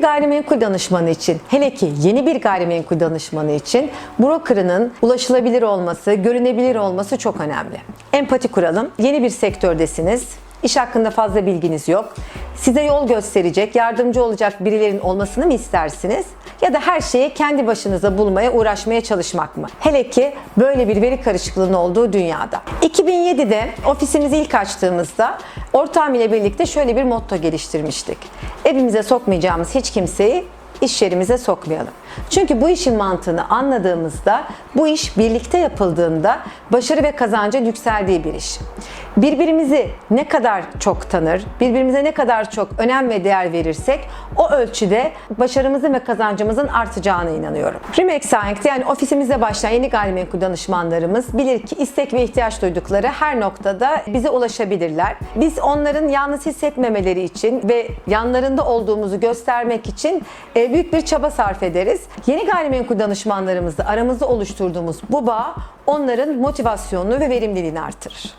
Gayrimenkul danışmanı için, hele ki yeni bir gayrimenkul danışmanı için brokerının ulaşılabilir olması, görünebilir olması çok önemli. Empati kuralım. Yeni bir sektördesiniz. İş hakkında fazla bilginiz yok. Size yol gösterecek, yardımcı olacak birilerinin olmasını mı istersiniz? Ya da her şeyi kendi başınıza bulmaya, uğraşmaya çalışmak mı? Hele ki böyle bir veri karışıklığının olduğu dünyada. 2007'de ofisimizi ilk açtığımızda ortağım ile birlikte şöyle bir motto geliştirmiştik. Evimize sokmayacağımız hiç kimseyi iş yerimize sokmayalım. Çünkü bu işin mantığını anladığımızda bu iş birlikte yapıldığında başarı ve kazancın yükseldiği bir iş. Birbirimizi ne kadar çok tanır, birbirimize ne kadar çok önem ve değer verirsek o ölçüde başarımızın ve kazancımızın artacağına inanıyorum. Remax Science yani ofisimizde başlayan yeni gayrimenkul danışmanlarımız bilir ki istek ve ihtiyaç duydukları her noktada bize ulaşabilirler. Biz onların yalnız hissetmemeleri için ve yanlarında olduğumuzu göstermek için e, büyük bir çaba sarf ederiz. Yeni gayrimenkul danışmanlarımızla aramızda oluşturduğumuz bu bağ onların motivasyonunu ve verimliliğini artırır.